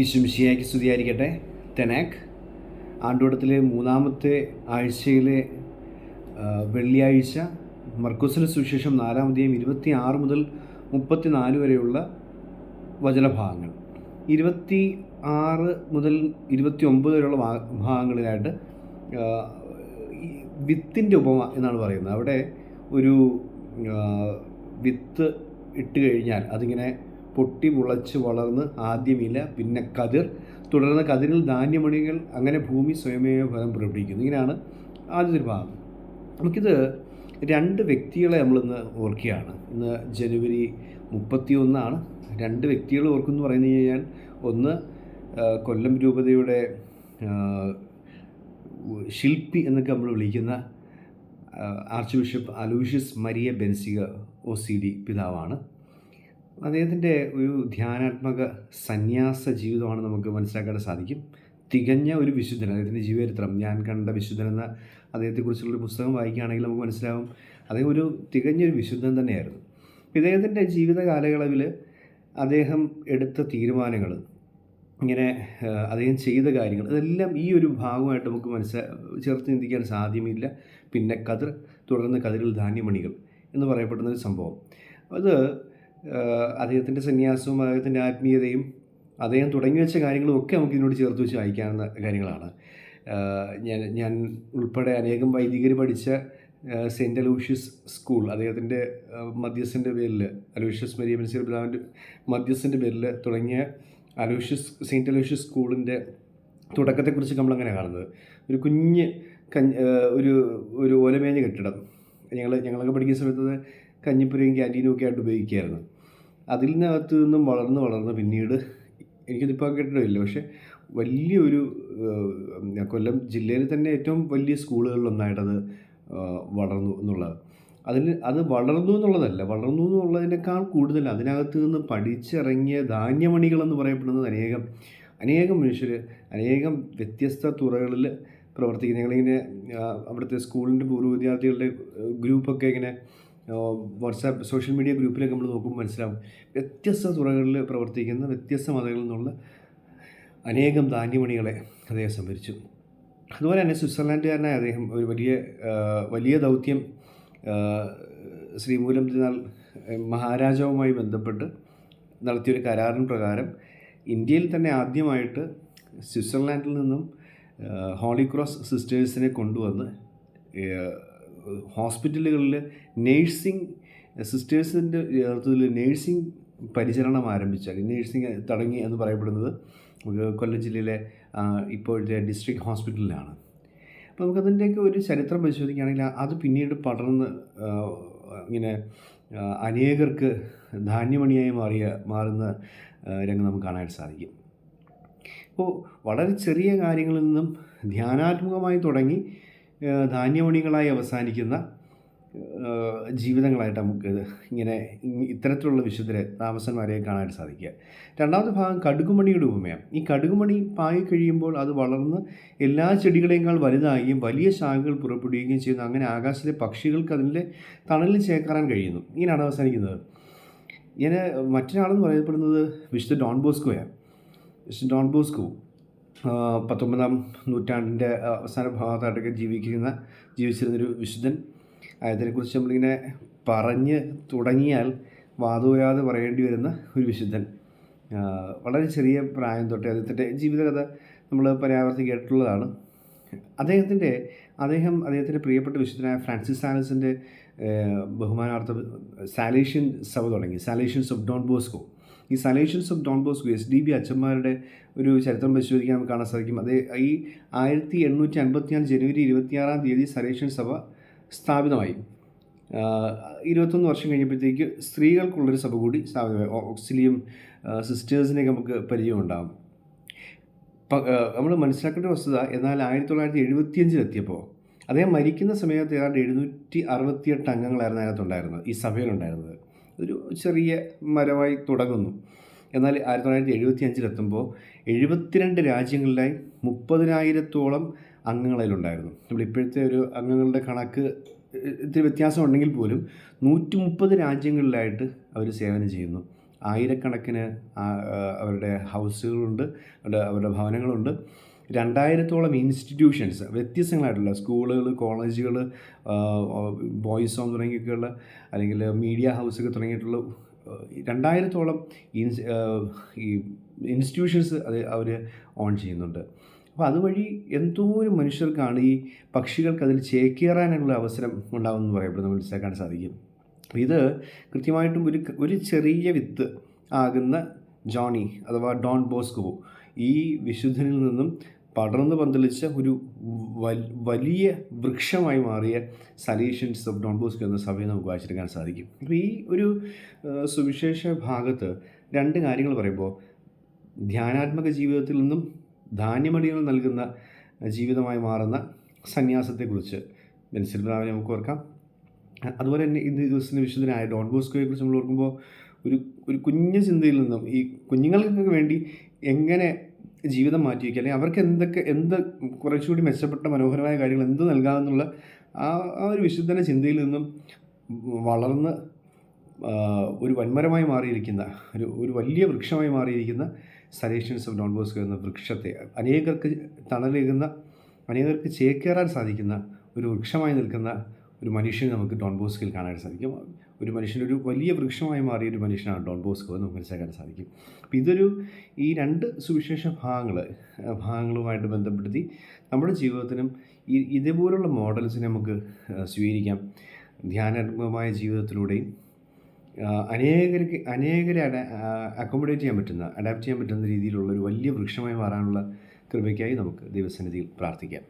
ഈ ശുംഷിയാക്കി സ്തുതിയായിരിക്കട്ടെ. തെനാക്ക് ആണ്ടുവട്ടത്തിലെ മൂന്നാമത്തെ ആഴ്ചയിലെ വെള്ളിയാഴ്ച മർക്കോസിന് സുവിശേഷം നാലാമതിയും ഇരുപത്തി ആറ് മുതൽ മുപ്പത്തി നാല് വരെയുള്ള വചനഭാഗങ്ങൾ. ഇരുപത്തി ആറ് മുതൽ ഇരുപത്തി ഒമ്പത് വരെയുള്ള ഭാഗങ്ങളിലായിട്ട് വിത്തിന്റെ ഉപമ എന്നാണ് പറയുന്നത്. അവിടെ ഒരു വിത്ത് ഇട്ട് കഴിഞ്ഞാൽ അതിങ്ങനെ പൊട്ടി മുളച്ച് വളർന്ന് ആദ്യം ഇല പിന്നെ കതിർ. തുടർന്ന് കതിരിൽ ധാന്യമണികൾ അങ്ങനെ ഭൂമി സ്വയമേവ ഫലം പുറപ്പെടുവിക്കുന്നു ഇങ്ങനെയാണ് ആദ്യത്തെ ഭാഗം. നമുക്കിത് രണ്ട് വ്യക്തികളെ നമ്മളിന്ന് ഓർക്കുകയാണ്. ഇന്ന് ജനുവരി മുപ്പത്തി ഒന്നാണ് രണ്ട് വ്യക്തികൾ ഓർക്കുന്നു പറയുന്നത് കഴിഞ്ഞാൽ ഒന്ന് കൊല്ലം രൂപതയുടെ ശില്പി എന്നൊക്കെ നമ്മൾ വിളിക്കുന്ന archbishop Aloysius Maria Benziger O C D പിതാവാണ്. അദ്ദേഹത്തിന്റെ ഒരു ധ്യാനാത്മക സന്യാസ ജീവിതമാണ് നമുക്ക് മനസ്സിലാക്കാൻ സാധിക്കും. തികഞ്ഞ ഒരു വിശുദ്ധൻ അദ്ദേഹത്തിന്റെ ജീവചരിത്രം. ഞാൻ കണ്ട വിശുദ്ധൻ എന്ന അദ്ദേഹത്തെക്കുറിച്ചുള്ളൊരു പുസ്തകം വായിക്കുകയാണെങ്കിൽ നമുക്ക് മനസ്സിലാവും അദ്ദേഹം ഒരു തികഞ്ഞ ഒരു വിശുദ്ധൻ തന്നെയായിരുന്നു. ഇദ്ദേഹത്തിന്റെ ജീവിത കാലയളവിൽ അദ്ദേഹം എടുത്ത തീരുമാനങ്ങൾ ഇങ്ങനെ അദ്ദേഹം ചെയ്ത കാര്യങ്ങൾ ഇതെല്ലാം ഈ ഒരു ഭാഗമായിട്ട് നമുക്ക് മനസ്സിലാ ചേർത്ത് ചിന്തിക്കാൻ സാധ്യമില്ല. പിന്നെ കതിർ തുടർന്ന് കതിരിൽ ധാന്യമണികൾ എന്ന് പറയപ്പെടുന്ന ഒരു സംഭവം. അത് അദ്ദേഹത്തിന്റെ സന്യാസവും അദ്ദേഹത്തിന്റെ ആത്മീയതയും അദ്ദേഹം തുടങ്ങി വെച്ച കാര്യങ്ങളും ഒക്കെ നമുക്ക് ഇതിനോട് ചേർത്ത് വെച്ച് വായിക്കാവുന്ന കാര്യങ്ങളാണ്. ഞാൻ ഞാൻ ഉൾപ്പെടെ അനേകം വൈദികർ പഠിച്ച സെന്റ് അലൂഷ്യസ് സ്കൂൾ അദ്ദേഹത്തിന്റെ മധ്യസ്ഥന്റെ പേരിൽ അലൂഷ്യസ് മരിയ ബെൻസിയർ പിതാവിന്റെ മധ്യസ്ഥന്റെ പേരിൽ തുടങ്ങിയ അലൂഷ്യസ് സെയിന്റ് അലൂഷ്യസ് സ്കൂളിന്റെ തുടക്കത്തെക്കുറിച്ച് നമ്മളങ്ങനെ കാണുന്നത്. ഒരു കുഞ്ഞ് കഞ്ഞ് ഒരു ഒരു ഓലമേഞ്ഞ കെട്ടിടം. ഞങ്ങൾ ഞങ്ങളൊക്കെ പഠിക്കുന്ന സമയത്ത് കഞ്ഞിപ്പുരയും ക്യാന്റീനും ഒക്കെ ആയിട്ട് ഉപയോഗിക്കുമായിരുന്നു അതിൽ നിന്നും വളർന്ന് വളർന്ന് പിന്നീട് എനിക്കിതിപ്പോൾ കേട്ടിട്ടില്ല പക്ഷേ വലിയൊരു കൊല്ലം ജില്ലയിൽ തന്നെ ഏറ്റവും വലിയ സ്കൂളുകളിലൊന്നായിട്ടത് വളർന്നു എന്നുള്ളത്. അതിൽ അത് വളർന്നു എന്നുള്ളതല്ല. വളർന്നു എന്നുള്ളതിനേക്കാൾ കൂടുതൽ അതിനകത്ത് നിന്ന് പഠിച്ചിറങ്ങിയ ധാന്യമണികളെന്ന് പറയപ്പെടുന്നത് അനേകം അനേകം മനുഷ്യർ അനേകം വ്യത്യസ്ത തുറകളിൽ പ്രവർത്തിക്കുന്ന ഞങ്ങളിങ്ങനെ അവിടുത്തെ സ്കൂളിന്റെ പൂർവ വിദ്യാർത്ഥികളുടെ ഗ്രൂപ്പൊക്കെ ഇങ്ങനെ വാട്സാപ്പ് സോഷ്യൽ മീഡിയ ഗ്രൂപ്പിലൊക്കെ നമ്മൾ നോക്കുമ്പോൾ മനസ്സിലാവും. വ്യത്യസ്ത തുറകളിൽ പ്രവർത്തിക്കുന്ന വ്യത്യസ്ത മതങ്ങളിൽ നിന്നുള്ള അനേകം ധാന്യമണികളെ അദ്ദേഹം സംഭരിച്ചു. അതുപോലെ തന്നെ സ്വിറ്റ്സർലാൻഡുകാരനായ അദ്ദേഹം ഒരു വലിയ വലിയ ദൗത്യം ശ്രീമൂലം തിരുനാൾ മഹാരാജാവുമായി ബന്ധപ്പെട്ട് നടത്തിയൊരു കരാറിന് പ്രകാരം ഇന്ത്യയിൽ തന്നെ ആദ്യമായിട്ട് സ്വിറ്റ്സർലാൻഡിൽ നിന്നും ഹോളി ക്രോസ് സിസ്റ്റേഴ്സിനെ കൊണ്ടുവന്ന് ഹോസ്പിറ്റലുകളിൽ നേഴ്സിംഗ് സിസ്റ്റേഴ്സിന്റെ നേതൃത്വത്തിൽ നേഴ്സിംഗ് പരിചരണം ആരംഭിച്ച. നേഴ്സിംഗ് തുടങ്ങി എന്ന് പറയപ്പെടുന്നത് കൊല്ലം ജില്ലയിലെ ഇപ്പോഴത്തെ ഡിസ്ട്രിക്ട് ഹോസ്പിറ്റലിലാണ്. അപ്പോൾ നമുക്കതിന്റെയൊക്കെ ഒരു ചരിത്രം പരിശോധിക്കുകയാണെങ്കിൽ അത് പിന്നീട് പടർന്ന് ഇങ്ങനെ അനേകർക്ക് ധാന്യമണിയായി മാറിയ മാറുന്ന രംഗം നമുക്ക് കാണാനായിട്ട് സാധിക്കും. അപ്പോൾ വളരെ ചെറിയ കാര്യങ്ങളിൽ നിന്നും ധ്യാനാത്മകമായി തുടങ്ങി ധാന്യമണികളായി അവസാനിക്കുന്ന ജീവിതങ്ങളായിട്ട് നമുക്ക് ഇങ്ങനെ ഇത്തരത്തിലുള്ള വിശുദ്ധരെ താമസന്മാരെ കാണാൻ സാധിക്കുക. രണ്ടാമത്തെ ഭാഗം കടുകുമണിയുടെ ഉപമയാണ്. ഈ കടുകുമണി പായി കഴിയുമ്പോൾ അത് വളർന്ന് എല്ലാ ചെടികളേക്കാൾ വലുതാകുകയും വലിയ ശാഖകൾ പുറപ്പെടുകയും ചെയ്യുന്നു. അങ്ങനെ ആകാശത്തിലെ പക്ഷികൾക്ക് അതിന്റെ തണലിൽ ചേക്കാറാൻ കഴിയുന്നു. ഇങ്ങനെയാണ് അവസാനിക്കുന്നത്. ഇങ്ങനെ മറ്റൊരാളെന്ന് പറയപ്പെടുന്നത് വിശുദ്ധ ഡോൺ ബോസ്കോയാണ്. വിശുദ്ധ ഡോൺ ബോസ്കോ. പത്തൊമ്പതാം നൂറ്റാണ്ടിന്റെ അവസാന ഭാഗത്തായിട്ടൊക്കെ ജീവിക്കുന്ന ജീവിച്ചിരുന്നൊരു വിശുദ്ധൻ. അതിനെക്കുറിച്ച് നമ്മളിങ്ങനെ പറഞ്ഞ് തുടങ്ങിയാൽ വാതോരാതെ പറയേണ്ടി വരുന്ന ഒരു വിശുദ്ധൻ. വളരെ ചെറിയ പ്രായം തൊട്ടേ അദ്ദേഹത്തിന്റെ ജീവിതകഥ നമ്മൾ പരാവർത്തി കേട്ടിട്ടുള്ളതാണ്. അദ്ദേഹത്തിന്റെ അദ്ദേഹം അദ്ദേഹത്തിന്റെ പ്രിയപ്പെട്ട വിശുദ്ധനായ ഫ്രാൻസിസ് സാലസിന്റെ ബഹുമാനാർത്ഥം സാലേഷ്യൻ സഭ തുടങ്ങി. Salesians of Don Bosco. ഈ Salesians of Don Bosco S D B അച്ഛന്മാരുടെ ഒരു ചരിത്രം പരിശോധിക്കാൻ നമുക്ക് കാണാൻ സാധിക്കും. അതേ ഈ ആയിരത്തി എണ്ണൂറ്റി അൻപത്തിനാല് ജനുവരി ഇരുപത്തിയാറാം തീയതി സലേഷ്യൻ സഭ സ്ഥാപിതമായി. ഇരുപത്തൊന്ന് വർഷം കഴിഞ്ഞപ്പോഴത്തേക്ക് സ്ത്രീകൾക്കുള്ളൊരു സഭ കൂടി സ്ഥാപിതമായി. ഓക്സിലിയം സിസ്റ്റേഴ്സിനെയൊക്കെ നമുക്ക് പരിചയമുണ്ടാകും നമ്മൾ മനസ്സിലാക്കേണ്ട വസ്തുത എന്നാൽ ആയിരത്തി തൊള്ളായിരത്തി എഴുപത്തിയഞ്ചിലെത്തിയപ്പോൾ അദ്ദേഹം മരിക്കുന്ന സമയത്ത് ഏതാണ്ട് എഴുന്നൂറ്റി അറുപത്തിയെട്ട് അംഗങ്ങളായിരുന്നു അതിനകത്തുണ്ടായിരുന്നത് ഈ സഭയിലുണ്ടായിരുന്നത്. ഒരു ചെറിയ മരമായി തുടങ്ങുന്നു. എന്നാൽ ആയിരത്തി തൊള്ളായിരത്തി എഴുപത്തി അഞ്ചിലെത്തുമ്പോൾ എഴുപത്തിരണ്ട് രാജ്യങ്ങളിലായി മുപ്പതിനായിരത്തോളം അംഗങ്ങളിലുണ്ടായിരുന്നു നമ്മൾ ഇപ്പോഴത്തെ ഒരു അംഗങ്ങളുടെ കണക്ക് ഇത്തിരി വ്യത്യാസം ഉണ്ടെങ്കിൽ പോലും നൂറ്റി മുപ്പത് രാജ്യങ്ങളിലായിട്ട് അവർ സേവനം ചെയ്യുന്നു. ആയിരക്കണക്കിന് അവരുടെ ഹൗസുകളുണ്ട് അവരുടെ അവരുടെ ഭവനങ്ങളുണ്ട്. രണ്ടായിരത്തോളം ഇൻസ്റ്റിറ്റ്യൂഷൻസ് വ്യത്യസ്തങ്ങളായിട്ടുള്ള സ്കൂളുകൾ കോളേജുകൾ ബോയ്സ് ഹോം തുടങ്ങിയൊക്കെയുള്ള അല്ലെങ്കിൽ മീഡിയ ഹൗസൊക്കെ തുടങ്ങിയിട്ടുള്ള രണ്ടായിരത്തോളം ഇൻസ് ഈ ഇൻസ്റ്റിറ്റ്യൂഷൻസ് അത് അവർ ഓൺ ചെയ്യുന്നുണ്ട്. അപ്പോൾ അതുവഴി എന്തോരം മനുഷ്യർക്കാണ് ഈ പക്ഷികൾക്ക് അതിൽ ചേക്കേറാനുള്ള അവസരം ഉണ്ടാകുമെന്ന് പറയപ്പെടുന്നത് മനസ്സിലാക്കാൻ സാധിക്കും. ഇത് കൃത്യമായിട്ടും ഒരു ഒരു ചെറിയ വിത്ത് ആകുന്ന ജോണി അഥവാ ഡോൺ ബോസ്കോ ഈ വിശുദ്ധനിൽ നിന്നും പടർന്ന് പന്തലിച്ച ഒരു വലിയ വൃക്ഷമായി മാറിയ സലീഷൻസ് ഓഫ് ഡോൺ ബോസ്കോ എന്ന സഭയെ നമുക്ക് വായിച്ചെടുക്കാൻ സാധിക്കും. അപ്പോൾ ഈ ഒരു സുവിശേഷ ഭാഗത്ത് രണ്ട് കാര്യങ്ങൾ പറയുമ്പോൾ ധ്യാനാത്മക ജീവിതത്തിൽ നിന്നും ധാന്യമടികൾ നൽകുന്ന ജീവിതമായി മാറുന്ന സന്യാസത്തെക്കുറിച്ച് ബെൻസിൽബ്രാവിനെ നമുക്ക് ഓർക്കാം. അതുപോലെ തന്നെ ഇന്ന് ദിവസത്തിന് വിശുദ്ധനായ ഡോൺ ബോസ്കോയെ കുറിച്ച് നമ്മൾ ഓർക്കുമ്പോൾ ഒരു ഒരു കുഞ്ഞു ചിന്തയിൽ നിന്നും ഈ കുഞ്ഞുങ്ങൾക്കൊക്കെ വേണ്ടി എങ്ങനെ ജീവിതം മാറ്റി വയ്ക്കുക അല്ലെങ്കിൽ അവർക്ക് എന്തൊക്കെ എന്ത് കുറച്ചുകൂടി മെച്ചപ്പെട്ട മനോഹരമായ കാര്യങ്ങൾ എന്ത് നൽകാമെന്നുള്ള ആ ആ ഒരു വിശുദ്ധന ചിന്തയിൽ നിന്നും വളർന്ന് ഒരു വൻമരമായി മാറിയിരിക്കുന്ന ഒരു ഒരു വലിയ വൃക്ഷമായി മാറിയിരിക്കുന്ന സലേഷ്യൻസ് ഓഫ് ഡോൺ ബോസ്കോ എന്ന വൃക്ഷത്തെ അനേകർക്ക് തണലേകുന്ന അനേകർക്ക് ചേക്കേറാൻ സാധിക്കുന്ന ഒരു വൃക്ഷമായി നിൽക്കുന്ന ഒരു മനുഷ്യനെ നമുക്ക് ഡോൺ ബോസ്കിൽ കാണാൻ സാധിക്കും. ഒരു മനുഷ്യൻ ഒരു വലിയ വൃക്ഷമായി മാറിയ ഒരു മനുഷ്യനാണ് ഡോൺ ബോസ്കോ എന്ന് നമുക്ക് മനസ്സിലാക്കാൻ സാധിക്കും. അപ്പോൾ ഇതൊരു ഈ രണ്ട് സുവിശേഷ ഭാഗങ്ങൾ ഭാഗങ്ങളുമായിട്ട് ബന്ധപ്പെടുത്തി നമ്മുടെ ജീവിതത്തിനും ഈ ഇതേപോലുള്ള മോഡൽസിനെ നമുക്ക് സ്വീകരിക്കാം. ധ്യാനാത്മകമായ ജീവിതത്തിലൂടെയും അനേകർക്ക് അനേകരെ അഡ അക്കോമഡേറ്റ് ചെയ്യാൻ പറ്റുന്ന അഡാപ്റ്റ് ചെയ്യാൻ പറ്റുന്ന രീതിയിലുള്ള ഒരു വലിയ വൃക്ഷമായി മാറാനുള്ള കൃപയ്ക്കായി നമുക്ക് ദൈവസന്നിധിയിൽ പ്രാർത്ഥിക്കാം.